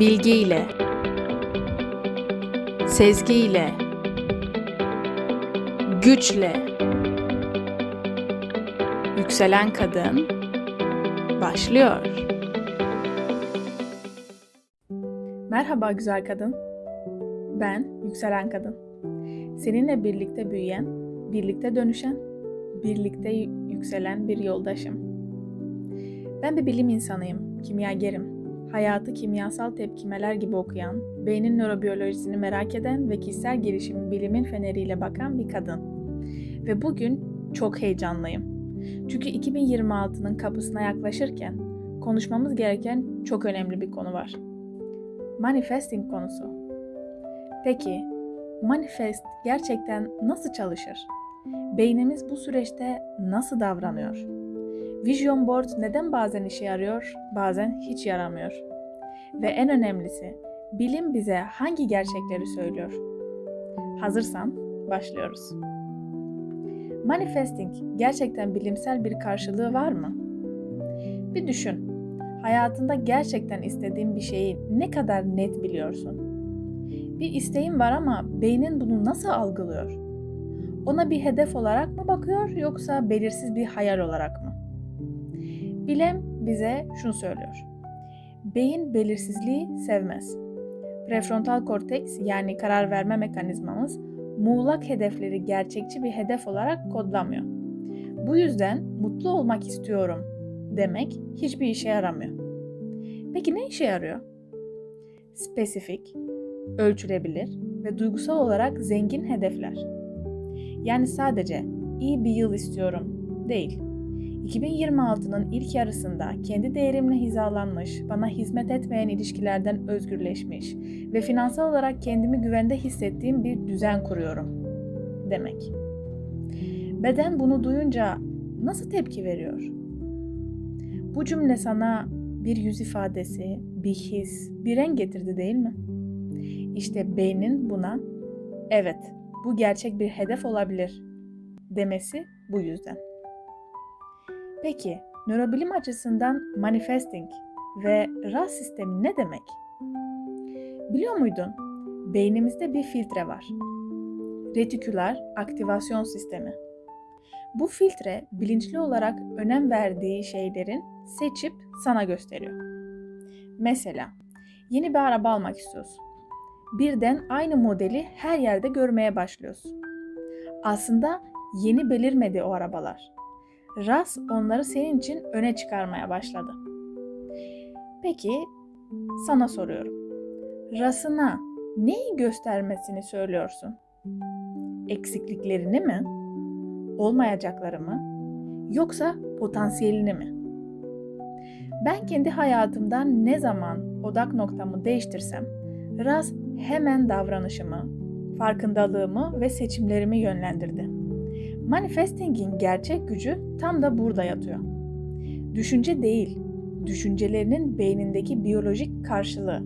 Bilgiyle, sezgiyle, güçle, yükselen kadın başlıyor. Merhaba güzel kadın. Ben yükselen kadın. Seninle birlikte büyüyen, birlikte dönüşen, birlikte yükselen bir yoldaşım. Ben bir bilim insanıyım, kimyagerim. Hayatı kimyasal tepkimeler gibi okuyan, beynin nörobiyolojisini merak eden ve kişisel gelişimin bilimin feneriyle bakan bir kadın. Ve bugün çok heyecanlıyım. Çünkü 2026'nın kapısına yaklaşırken konuşmamız gereken çok önemli bir konu var. Manifesting konusu. Peki, manifest gerçekten nasıl çalışır? Beynimiz bu süreçte nasıl davranıyor? Vision board neden bazen işe yarıyor, bazen hiç yaramıyor? Ve en önemlisi, bilim bize hangi gerçekleri söylüyor? Hazırsan başlıyoruz. Manifesting gerçekten bilimsel bir karşılığı var mı? Bir düşün. Hayatında gerçekten istediğin bir şeyi ne kadar net biliyorsun? Bir isteğin var ama beynin bunu nasıl algılıyor? Ona bir hedef olarak mı bakıyor yoksa belirsiz bir hayal olarak mı? Bilim bize şunu söylüyor. Beyin belirsizliği sevmez. Prefrontal korteks yani karar verme mekanizmamız muğlak hedefleri gerçekçi bir hedef olarak kodlamıyor. Bu yüzden mutlu olmak istiyorum demek hiçbir işe yaramıyor. Peki ne işe yarıyor? Spesifik, ölçülebilir ve duygusal olarak zengin hedefler. Yani sadece iyi bir yıl istiyorum değil. 2026'nın ilk yarısında kendi değerimle hizalanmış, bana hizmet etmeyen ilişkilerden özgürleşmiş ve finansal olarak kendimi güvende hissettiğim bir düzen kuruyorum demek. Beden bunu duyunca nasıl tepki veriyor? Bu cümle sana bir yüz ifadesi, bir his, bir renk getirdi değil mi? İşte beynin buna evet bu gerçek bir hedef olabilir demesi bu yüzden. Peki, nörobilim açısından manifesting ve RAS sistemi ne demek? Biliyor muydun? Beynimizde bir filtre var. Retiküler aktivasyon sistemi. Bu filtre bilinçli olarak önem verdiği şeylerin seçip sana gösteriyor. Mesela yeni bir araba almak istiyorsun. Birden aynı modeli her yerde görmeye başlıyorsun. Aslında yeni belirmedi o arabalar Ras onları senin için öne çıkarmaya başladı. Peki sana soruyorum. Ras'ına neyi göstermesini söylüyorsun? Eksikliklerini mi? Olmayacakları mı? Yoksa potansiyelini mi? Ben kendi hayatımdan ne zaman odak noktamı değiştirsem, Ras hemen davranışımı, farkındalığımı ve seçimlerimi yönlendirdi. Manifesting'in gerçek gücü tam da burada yatıyor. Düşünce değil, düşüncelerinin beynindeki biyolojik karşılığı.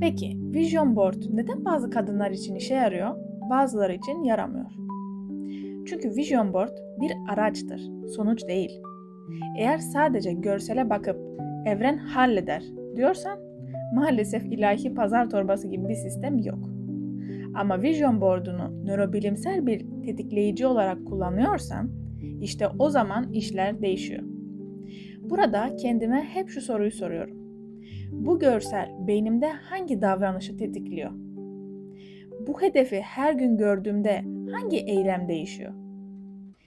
Peki, vision board neden bazı kadınlar için işe yarıyor, bazıları için yaramıyor? Çünkü vision board bir araçtır, sonuç değil. Eğer sadece görsele bakıp evren halleder diyorsan maalesef ilahi pazar torbası gibi bir sistem yok. Ama vision board'unu nörobilimsel bir tetikleyici olarak kullanıyorsan işte o zaman işler değişiyor. Burada kendime hep şu soruyu soruyorum. Bu görsel beynimde hangi davranışı tetikliyor? Bu hedefi her gün gördüğümde hangi eylem değişiyor?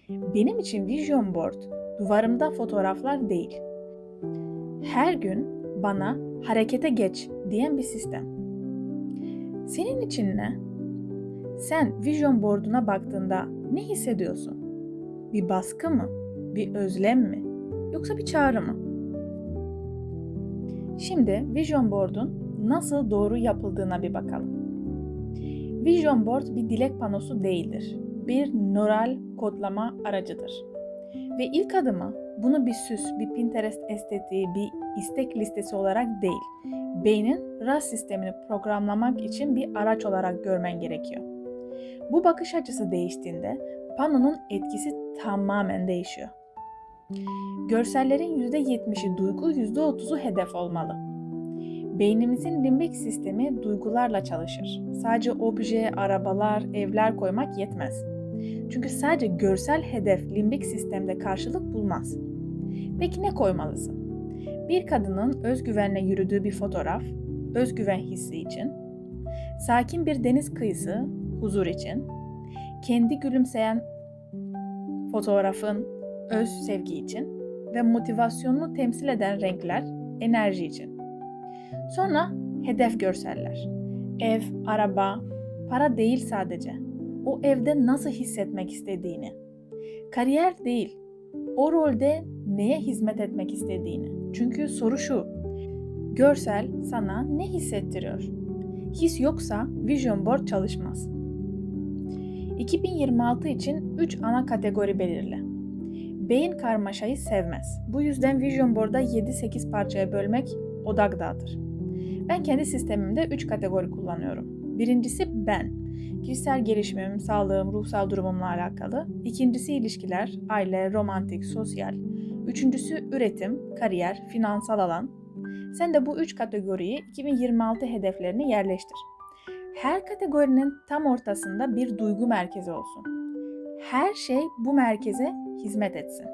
Benim için vision board duvarımda fotoğraflar değil. Her gün bana harekete geç diyen bir sistem. Senin için ne? Sen vision board'una baktığında ne hissediyorsun? Bir baskı mı? Bir özlem mi? Yoksa bir çağrı mı? Şimdi vision board'un nasıl doğru yapıldığına bir bakalım. Vision board bir dilek panosu değildir. Bir nöral kodlama aracıdır. Ve ilk adımı bunu bir süs, bir Pinterest estetiği, bir istek listesi olarak değil, beynin RAS sistemini programlamak için bir araç olarak görmen gerekiyor. Bu bakış açısı değiştiğinde panonun etkisi tamamen değişiyor. Görsellerin %70'i duygu, %30'u hedef olmalı. Beynimizin limbik sistemi duygularla çalışır. Sadece obje, arabalar, evler koymak yetmez. Çünkü sadece görsel hedef limbik sistemde karşılık bulmaz. Peki ne koymalısın? Bir kadının özgüvenle yürüdüğü bir fotoğraf, özgüven hissi için, sakin bir deniz kıyısı, huzur için, kendi gülümseyen fotoğrafın öz sevgi için ve motivasyonunu temsil eden renkler enerji için. Sonra hedef görseller. Ev, araba, para değil sadece. O evde nasıl hissetmek istediğini. Kariyer değil. O rolde neye hizmet etmek istediğini. Çünkü soru şu. Görsel sana ne hissettiriyor? His yoksa vision board çalışmaz. 2026 için 3 ana kategori belirle. Beyin karmaşayı sevmez. Bu yüzden Vision Board'a 7-8 parçaya bölmek odak dağıtır. Ben kendi sistemimde 3 kategori kullanıyorum. Birincisi ben. Kişisel gelişimim, sağlığım, ruhsal durumumla alakalı. İkincisi ilişkiler, aile, romantik, sosyal. Üçüncüsü üretim, kariyer, finansal alan. Sen de bu üç kategoriyi 2026 hedeflerine yerleştir. Her kategorinin tam ortasında bir duygu merkezi olsun. Her şey bu merkeze hizmet etsin.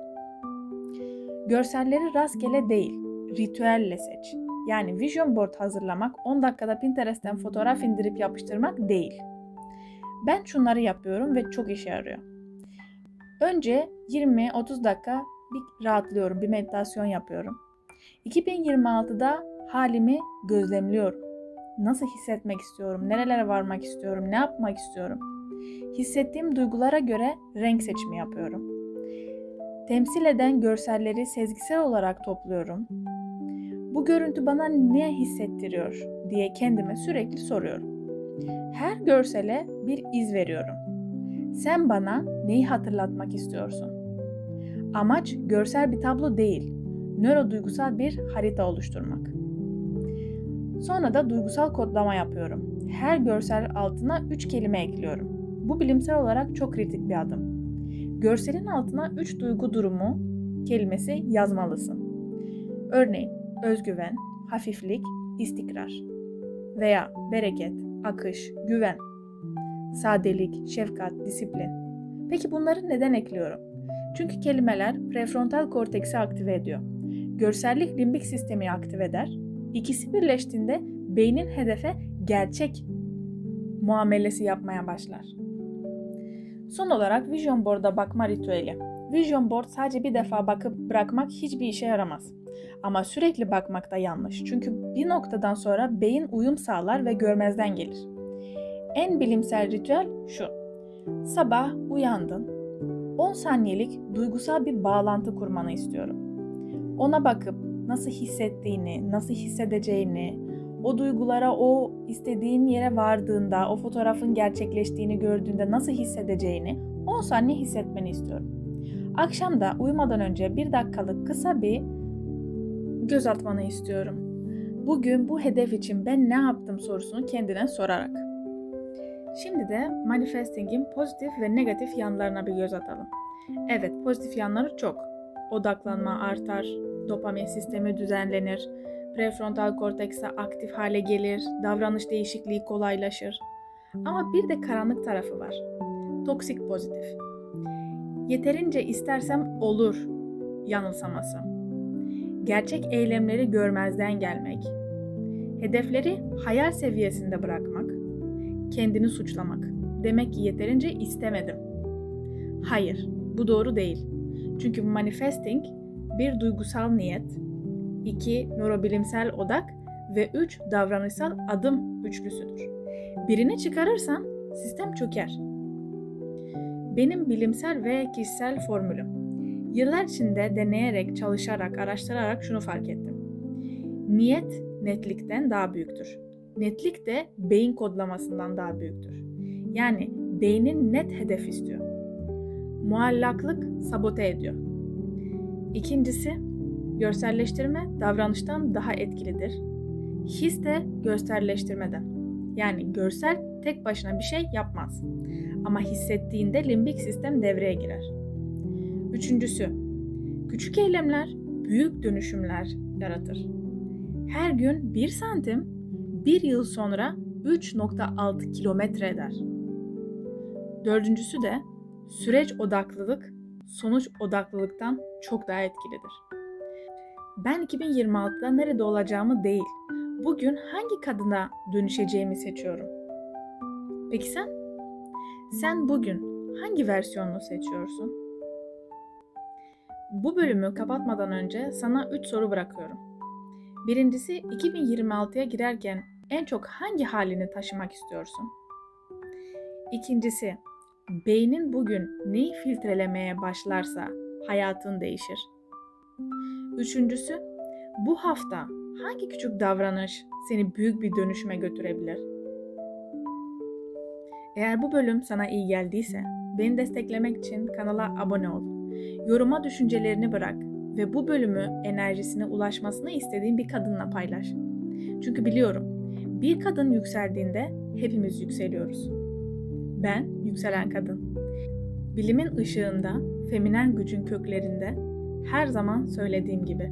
Görselleri rastgele değil, ritüelle seç. Yani vision board hazırlamak 10 dakikada Pinterest'ten fotoğraf indirip yapıştırmak değil. Ben şunları yapıyorum ve çok işe yarıyor. Önce 20-30 dakika bir rahatlıyorum, bir meditasyon yapıyorum. 2026'da halimi gözlemliyorum. Nasıl hissetmek istiyorum, nerelere varmak istiyorum, ne yapmak istiyorum. Hissettiğim duygulara göre renk seçimi yapıyorum. Temsil eden görselleri sezgisel olarak topluyorum. Bu görüntü bana ne hissettiriyor diye kendime sürekli soruyorum. Her görsele bir iz veriyorum. Sen bana neyi hatırlatmak istiyorsun? Amaç görsel bir tablo değil, nöroduygusal bir harita oluşturmak. Sonra da duygusal kodlama yapıyorum. Her görsel altına 3 kelime ekliyorum. Bu bilimsel olarak çok kritik bir adım. Görselin altına 3 duygu durumu kelimesi yazmalısın. Örneğin özgüven, hafiflik, istikrar veya bereket, akış, güven, sadelik, şefkat, disiplin. Peki bunları neden ekliyorum? Çünkü kelimeler prefrontal korteksi aktive ediyor. Görsellik limbik sistemi aktive eder. İkisi birleştiğinde beynin hedefe gerçek muamelesi yapmaya başlar. Son olarak Vision Board'a bakma ritüeli. Vision Board sadece bir defa bakıp bırakmak hiçbir işe yaramaz. Ama sürekli bakmak da yanlış. Çünkü bir noktadan sonra beyin uyum sağlar ve görmezden gelir. En bilimsel ritüel şu. Sabah uyandın. 10 saniyelik duygusal bir bağlantı kurmanı istiyorum. Ona bakıp nasıl hissettiğini, nasıl hissedeceğini, o duygulara o istediğin yere vardığında, o fotoğrafın gerçekleştiğini gördüğünde nasıl hissedeceğini 10 saniye hissetmeni istiyorum. Akşam da uyumadan önce bir dakikalık kısa bir göz atmanı istiyorum. Bugün bu hedef için ben ne yaptım sorusunu kendine sorarak. Şimdi de manifesting'in pozitif ve negatif yanlarına bir göz atalım. Evet, pozitif yanları çok. Odaklanma artar, dopamin sistemi düzenlenir, prefrontal kortekse aktif hale gelir, davranış değişikliği kolaylaşır. Ama bir de karanlık tarafı var. Toksik pozitif. Yeterince istersem olur yanılsaması. Gerçek eylemleri görmezden gelmek. Hedefleri hayal seviyesinde bırakmak. Kendini suçlamak. Demek ki yeterince istemedim. Hayır, bu doğru değil. Çünkü manifesting bir duygusal niyet, 2 nörobilimsel odak ve 3 davranışsal adım üçlüsüdür. Birini çıkarırsan sistem çöker. Benim bilimsel ve kişisel formülüm. Yıllar içinde deneyerek, çalışarak, araştırarak şunu fark ettim. Niyet netlikten daha büyüktür. Netlik de beyin kodlamasından daha büyüktür. Yani beynin net hedef istiyor. Muallaklık sabote ediyor. İkincisi, görselleştirme davranıştan daha etkilidir. His de görselleştirmeden. Yani görsel tek başına bir şey yapmaz. Ama hissettiğinde limbik sistem devreye girer. Üçüncüsü, Küçük eylemler büyük dönüşümler yaratır. Her gün 1 santim, bir yıl sonra 3.6 kilometre eder. Dördüncüsü de süreç odaklılık sonuç odaklılıktan çok daha etkilidir. Ben 2026'da nerede olacağımı değil, bugün hangi kadına dönüşeceğimi seçiyorum. Peki sen? Sen bugün hangi versiyonunu seçiyorsun? Bu bölümü kapatmadan önce sana 3 soru bırakıyorum. Birincisi 2026'ya girerken en çok hangi halini taşımak istiyorsun? İkincisi, beynin bugün neyi filtrelemeye başlarsa hayatın değişir. Üçüncüsü, bu hafta hangi küçük davranış seni büyük bir dönüşüme götürebilir? Eğer bu bölüm sana iyi geldiyse, beni desteklemek için kanala abone ol. Yoruma düşüncelerini bırak ve bu bölümü enerjisine ulaşmasını istediğin bir kadınla paylaş. Çünkü biliyorum, bir kadın yükseldiğinde hepimiz yükseliyoruz. Ben yükselen kadın. Bilimin ışığında, feminen gücün köklerinde her zaman söylediğim gibi.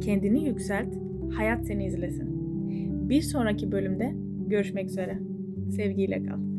Kendini yükselt, hayat seni izlesin. Bir sonraki bölümde görüşmek üzere. Sevgiyle kal.